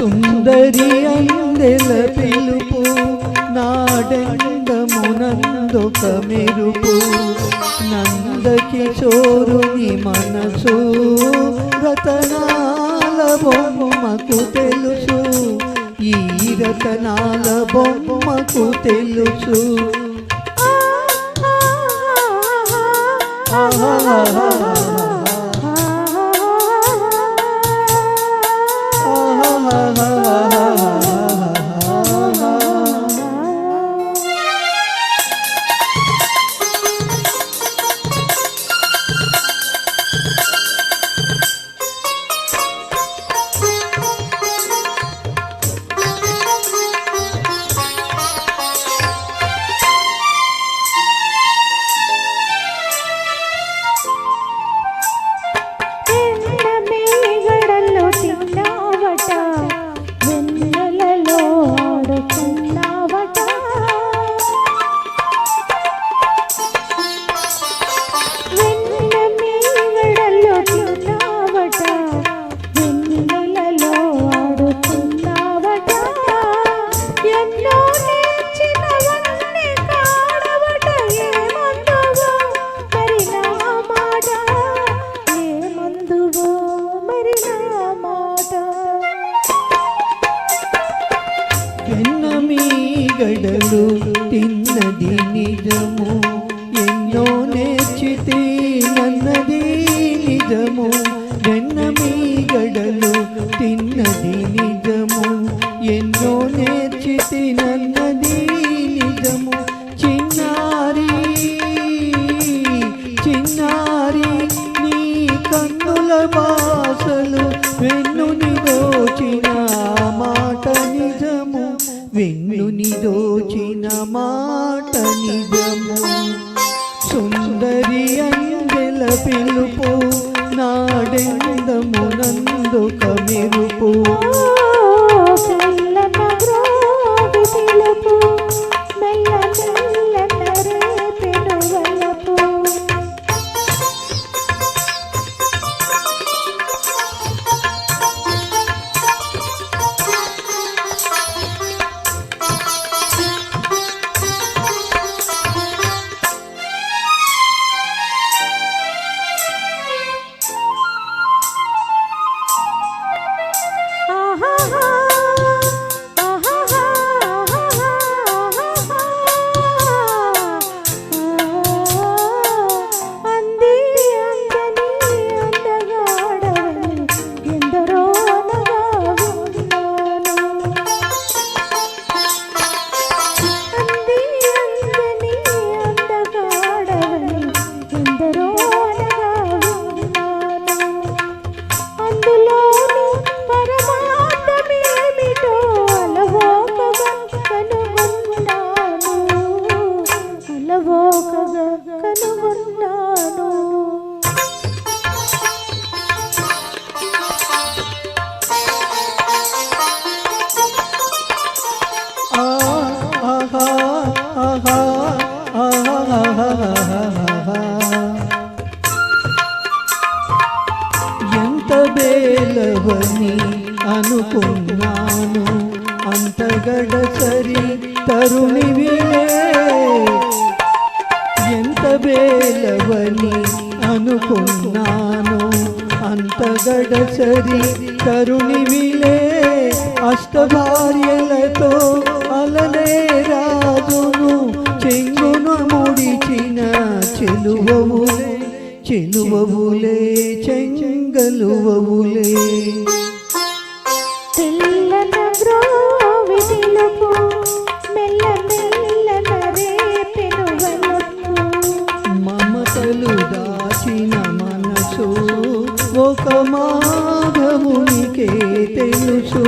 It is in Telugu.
సుందరి అందెల పిలుపు నాడెండమునందొక మెరుపు. నందకిశోరుని మనసు రతనాల బొమ్మకు తెలుసు. ఈ రతనాల బొమ్మకు తెలుసు. ఆహా గడలు తిన్నది నిజము. ఎన్నో నేర్చితే నన్నది నిజము. జన్నమీ గడలు తిన్నది నిజము. ఎన్నో నేర్చితే నన్నది సుందరి అంజల పిలుపు నాడెందమునందుక కమిరుపు. ఎంత బేలవని అనుకున్నాను అంత గడసరి తరుణివిలే ఎంత బేలవని అనుకున్నాను అంత గడసరి తరుణివిలే అష్టభార్యలతో అలనే రాజును చెంగును ముడిచిన చెలువవులే చెలువవులే చెంగలువవులే. తెల్లన ఒక మాధవునికే తెలుసు.